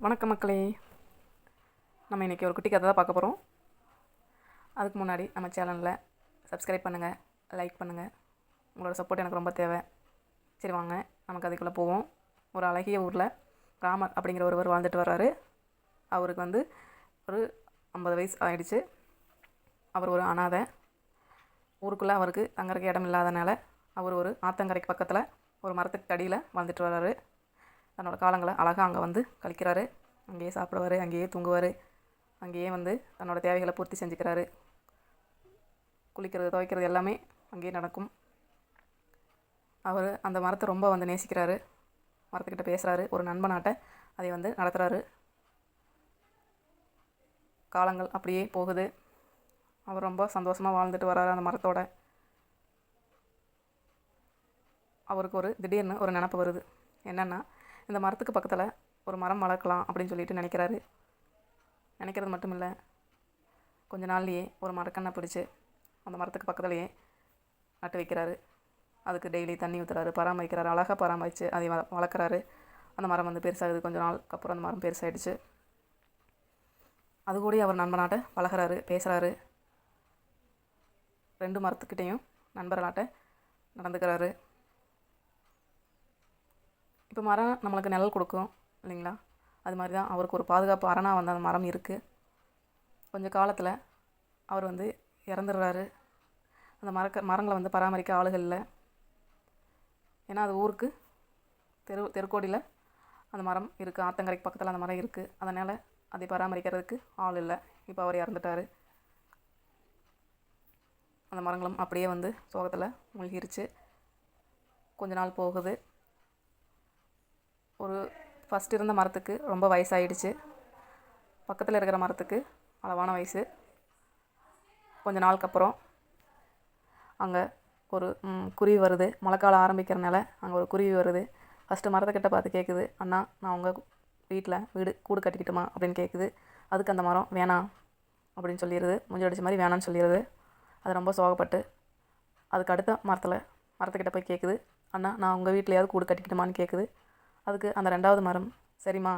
வணக்கம் மக்களே. நம்ம இன்றைக்கி ஒரு குட்டி கதை தான் பார்க்க போகிறோம் அதுக்கு முன்னாடி நம்ம சேனலில் சப்ஸ்கிரைப் பண்ணுங்கள் லைக் பண்ணுங்கள் உங்களோட சப்போர்ட் எனக்கு ரொம்ப தேவை. சரி வாங்க. நமக்கு அதுக்குள்ளே போவோம். ஒரு அழகிய ஊரில் ராமர் அப்படிங்கிற ஒருவர் வாழ்ந்துட்டு வர்றாரு. அவருக்கு வந்து ஒரு ஐம்பது வயசு ஆயிடுச்சு. அவர் ஒரு அனாதை. ஊருக்குள்ளே அவருக்கு தங்கறதுக்கு இடம் இல்லாதனால அவர் ஒரு ஆத்தங்கரைக்கு பக்கத்தில் ஒரு மரத்துக்கு அடியில் வாழ்ந்துட்டு வர்றாரு. தன்னோட காலங்களை அழகாக அங்கே வந்து கழிக்கிறாரு. அங்கேயே சாப்பிடுவார் அங்கேயே தூங்குவார். அங்கேயே வந்து தன்னோட தேவைகளை பூர்த்தி செஞ்சுக்கிறாரு. குளிக்கிறது துவைக்கிறது எல்லாமே அங்கேயே நடக்கும். அவர் அந்த மரத்தை ரொம்ப வந்து நேசிக்கிறாரு. மரத்துக்கிட்ட பேசுகிறாரு ஒரு நண்பனாட்ட அதை வந்து நடத்துகிறாரு காலங்கள் அப்படியே போகுது. அவர் ரொம்ப சந்தோஷமாக வாழ்ந்துட்டு வர்றாரு அந்த மரத்தோட. அவருக்கு ஒரு திடீர்னு ஒரு நினப்பு வருது. என்னென்னா இந்த மரத்துக்கு பக்கத்தில் ஒரு மரம் வளர்க்கலாம் அப்படின்னு சொல்லிட்டு நினைக்கிறாரு. நினைக்கிறது மட்டும் இல்லை. கொஞ்ச நாள்லையே ஒரு மரக்கண்ணை பிடிச்சி அந்த மரத்துக்கு பக்கத்துலேயே நட்டு வைக்கிறாரு. அதுக்கு டெய்லி தண்ணி ஊற்றுறாரு பராமரிக்கிறாரு அழகாக பராமரித்து அதை வள வளர்க்குறாரு. அந்த மரம் வந்து பெருசாகுது கொஞ்ச நாளுக்கு அப்புறம் அந்த மரம் பெருசாகிடுச்சு அது கூட அவர் நண்பனாட்ட பழகுறாரு பேசுகிறாரு ரெண்டு மரத்துக்கிட்டேயும் நண்பர்களாட்ட நடந்துக்கிறாரு. இப்போ மரம் நம்மளுக்கு நிழல் கொடுக்கும் இல்லைங்களா? அது மாதிரி தான் அவருக்கு ஒரு பாதுகாப்பு அரணாக வந்து அந்த மரம் இருக்குது கொஞ்சம் காலத்தில் அவர் வந்து இறந்துடுறாரு. அந்த மரக்க மரங்களை வந்து பராமரிக்க ஆளுகள் இல்லை. ஏன்னா அது ஊருக்கு தெரு தெருக்கோடியில் அந்த மரம் இருக்குது ஆத்தங்கரைக்கு பக்கத்தில் அந்த மரம் இருக்குது அதனால் அதை பராமரிக்கிறதுக்கு ஆள் இல்லை. இப்போ அவர் இறந்துட்டார். அந்த மரங்களும் அப்படியே வந்து சோகத்தில் மூழ்கிருச்சு. கொஞ்ச நாள் போகுது. ஒரு ஃபஸ்ட் இருந்த மரத்துக்கு ரொம்ப வயசாயிடுச்சு. பக்கத்தில் இருக்கிற மரத்துக்கு அளவான வயசு. கொஞ்ச நாளுக்கு அப்புறம் அங்கே ஒரு குருவி வருது. மழைக்காலம் ஆரம்பிக்கிறனால அங்கே ஒரு குருவி வருது. ஃபஸ்ட்டு மரத்துக்கிட்ட பார்த்து கேட்குது அண்ணா நான் உங்கள் வீட்டில் வீடு கூடு கட்டிக்கிட்டுமா? அப்படின்னு கேட்குது அதுக்கு அந்த மரம் வேணாம் அப்படின்னு சொல்லிடுது முஞ்சி அடிச்ச மாதிரி வேணாம்னு சொல்லிடுது அது ரொம்ப சோகப்பட்டு அதுக்கு அடுத்த மரத்தில் மரத்துக்கிட்ட போய் கேட்குது அண்ணா நான் உங்கள் வீட்டிலையாவது கூடு கட்டிக்கிட்டுமான்னு கேட்குது அதுக்கு அந்த ரெண்டாவது மரம் சரிம்மா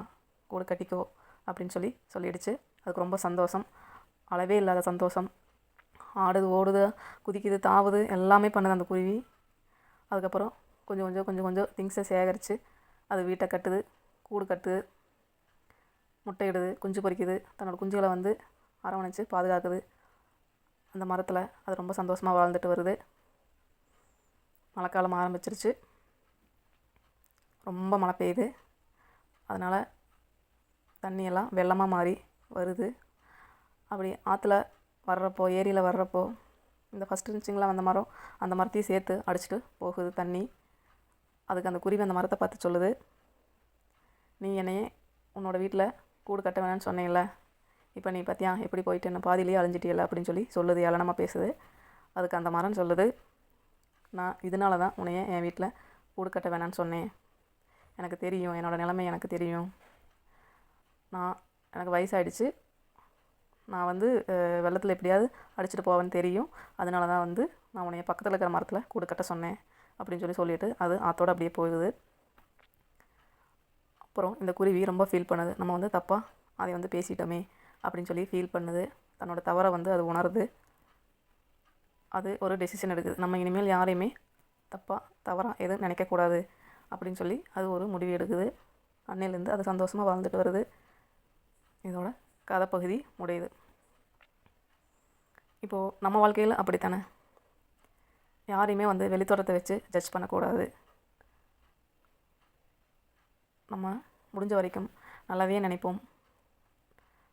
கூடு கட்டிக்கோ அப்படின்னு சொல்லி சொல்லிடுச்சு. அதுக்கு ரொம்ப சந்தோஷம். அளவே இல்லாத சந்தோஷம். ஆடுது ஓடுது குதிக்குது தாவுது எல்லாமே பண்ணுது அந்த குருவி. அதுக்கப்புறம் கொஞ்சம் கொஞ்சம் கொஞ்சம் கொஞ்சம் திங்ஸை சேகரித்து அது வீட்டை கட்டுது கூடு கட்டுது முட்டையிடுது குஞ்சு பொரிக்குது தன்னோட குஞ்சுகளை வந்து அரவணைச்சு பாதுகாக்குது. அந்த மரத்தில் அது ரொம்ப சந்தோஷமாக வாழ்ந்துட்டு வருது. மழைக்காலம் ஆரம்பிச்சிருச்சு. ரொம்ப மழை பெய்யுது. அதனால் தண்ணியெல்லாம் வெள்ளமாக மாறி வருது. அப்படி ஆற்றுல வர்றப்போ ஏரியில் வர்றப்போ இந்த ஃபஸ்ட் இருந்துச்சிங்களா அந்த மரம் அந்த மரத்தையும் சேர்த்து அடிச்சிட்டு போகுது தண்ணி. அதுக்கு அந்த குருவி அந்த மரத்தை பார்த்து சொல்லுது நீ என்னையே உன்னோட வீட்டில் கூடு கட்ட வேணாம்னு சொன்னேன்ல. இப்போ நீ பார்த்தியா எப்படி போயிட்டு என்ன பாதியிலேயே அழிஞ்சிட்டியல? அப்படின்னு சொல்லி சொல்லுது ஏளனமாக பேசுது. அதுக்கு அந்த மரம் சொல்லுது நான் இதனால தான் உன்னைய என் வீட்டில் கூடு கட்ட வேணாம்னு சொன்னேன். எனக்கு தெரியும். என்னோடய நிலைமை எனக்கு தெரியும். நான் எனக்கு வயசாயிடுச்சு. நான் வந்து வெள்ளத்தில் எப்படியாவது அடிச்சுட்டு போவேன்னு தெரியும். அதனால தான் வந்து நான் உன்னைய பக்கத்தில் இருக்கிற மரத்தில் கூடு கட்ட சொன்னேன். அப்படின்னு சொல்லி சொல்லிவிட்டு அது ஆத்தோடு அப்படியே போகுது. அப்புறம் இந்த குருவி ரொம்ப ஃபீல் பண்ணுது. நம்ம வந்து தப்பாக அதை வந்து பேசிட்டோமே அப்படின்னு சொல்லி ஃபீல் பண்ணுது. தன்னோட தவறை வந்து அது உணருது. அது ஒரு டெசிஷன் எடுக்குது. நம்ம இனிமேல் யாரையுமே தப்பாக தவறாக எதுவும் நினைக்கக்கூடாது. அப்படின்னு சொல்லி அது ஒரு முடிவு எடுக்குது. அன்னையிலேருந்து அது சந்தோஷமாக வாழ்ந்துட்டு வருது. இதோட கதை பகுதி முடியுது. இப்போது நம்ம வாழ்க்கையில் அப்படித்தானே? யாரையுமே வந்து வெளித்தோட்டத்தை வச்சு ஜட்ஜ் பண்ணக்கூடாது. நம்ம முடிஞ்ச வரைக்கும் நல்லாவே நினைப்போம்.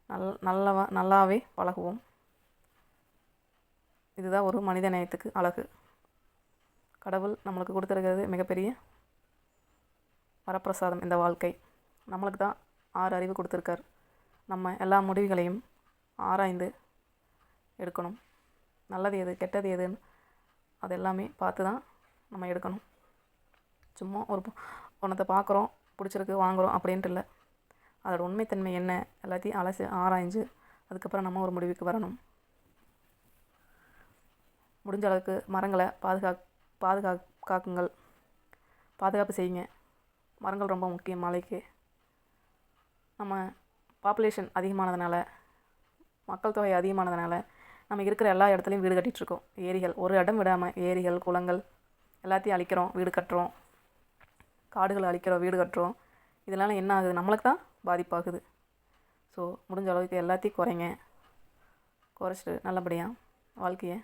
நல் நல்லவா நல்லாவே பழகுவோம். இதுதான் ஒரு மனித நேயத்துக்கு அழகு. கடவுள் நம்மளுக்கு கொடுத்துருக்கிறது மிகப்பெரிய வரப்பிரசாதம் இந்த வாழ்க்கை. நம்மளுக்கு தான் ஆறு அறிவு கொடுத்துருக்கார். நம்ம எல்லா முடிவுகளையும் ஆராய்ந்து எடுக்கணும். நல்லது எது கெட்டது எதுன்னு அது எல்லாமே பார்த்து தான் நம்ம எடுக்கணும். சும்மா ஒரு ஒன்றத்தை பார்க்குறோம் பிடிச்சிருக்கு வாங்குகிறோம் அப்படின்ட்டு இல்லை. அதோட உண்மைத்தன்மை என்ன எல்லாத்தையும் அலசி ஆராய்ஞ்சு அதுக்கப்புறம் நம்ம ஒரு முடிவுக்கு வரணும். முடிஞ்ச அளவுக்கு மரங்களை பாதுகா பாதுகா காக்குங்கள். பாதுகாப்பு செய்யுங்க. மரங்கள் ரொம்ப முக்கியம் மழைக்கு நம்ம பாப்புலேஷன் அதிகமானதுனால மக்கள் தொகை அதிகமானதுனால நம்ம இருக்கிற எல்லா இடத்துலையும் வீடு கட்டிகிட்ருக்கோம் ஏரிகள் ஒரு இடம் விடாமல் ஏரிகள் குளங்கள் எல்லாத்தையும் அழிக்கிறோம் வீடு கட்டுறோம். காடுகளை அழிக்கிறோம் வீடு கட்டுறோம். இதனால என்ன ஆகுது? நம்மளுக்கு தான் பாதிப்பாகுது. ஸோ முடிஞ்ச அளவுக்கு எல்லாத்தையும் குறைங்க. குறைச்சிட்டு நல்லபடியாக வாழ்க்கையை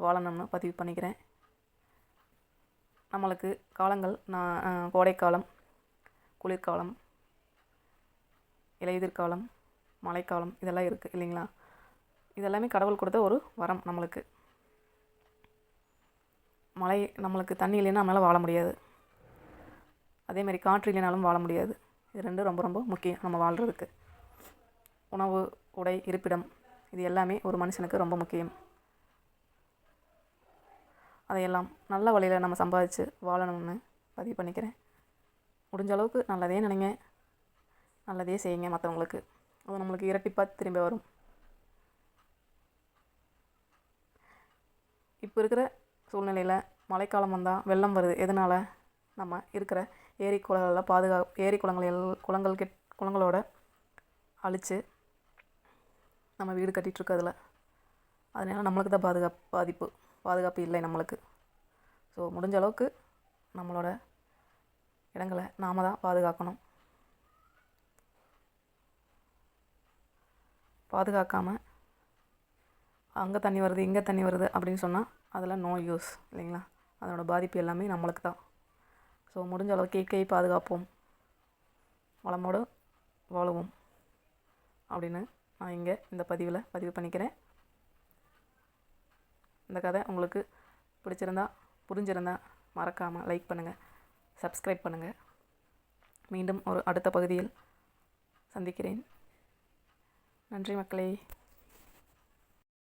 வாழணும்னு பதிவு பண்ணிக்கிறேன். நம்மளுக்கு காலங்கள் நான் கோடைக்காலம் குளிர்காலம் இலையுதிர்காலம் மழைக்காலம் இதெல்லாம் இருக்குது இல்லைங்களா? இதெல்லாமே கடவுள் கொடுத்த ஒரு வரம் நம்மளுக்கு. மழை நம்மளுக்கு தண்ணி இல்லைன்னா நம்மளால் வாழ முடியாது. அதேமாதிரி காற்று இல்லைனாலும் வாழ முடியாது. இது ரெண்டும் ரொம்ப ரொம்ப முக்கியம் நம்ம வாழ்கிறதுக்கு உணவு உடை இருப்பிடம் இது எல்லாமே ஒரு மனுஷனுக்கு ரொம்ப முக்கியம். அதையெல்லாம் நல்ல வழியில் நம்ம சம்பாதிச்சு வாழணும்னு பதிவு பண்ணிக்கிறேன். முடிஞ்ச அளவுக்கு நல்லதே நினைங்க. நல்லதே செய்யுங்க மற்றவங்களுக்கு அது நம்மளுக்கு இரட்டிப்பாக திரும்பி வரும். இப்போ இருக்கிற சூழ்நிலையில் மழைக்காலம் வந்தால் வெள்ளம் வருது. எதனால்? நம்ம இருக்கிற ஏரி குளங்களில் பாதுகா ஏரி குளங்கள் எல் குளங்கள் கெட் குளங்களோட அழித்து நம்ம வீடு கட்டிகிட்ருக்கோம் அதில் அதனால் நம்மளுக்கு தான் பாதுகாப்பு பாதிப்பு. பாதுகாப்பு இல்லை நம்மளுக்கு. ஸோ முடிஞ்ச அளவுக்கு நம்மளோட இடங்களை நாம தான் பாதுகாக்கணும். பாதுகாக்காமல் அங்கே தண்ணி வருது இங்கே தண்ணி வருது அப்படின்னு சொன்னால் அதெல்லாம் நோ யூஸ் இல்லைங்களா? அதனோட பாதிப்பு எல்லாமே நம்மளுக்கு தான். ஸோ முடிஞ்ச அளவுக்கு இயற்கையை பாதுகாப்போம். வளமோடு வாழுவோம் அப்படின்னு நான் இங்கே இந்த பதிவில் பதிவு பண்ணிக்கிறேன். இந்த கதை உங்களுக்கு பிடிச்சிருந்தா புரிஞ்சிருந்தா மறக்காமல் லைக் பண்ணுங்கள் சப்ஸ்கிரைப் பண்ணுங்கள் மீண்டும் ஒரு அடுத்த பகுதியில் சந்திக்கிறேன். நன்றி மக்களே.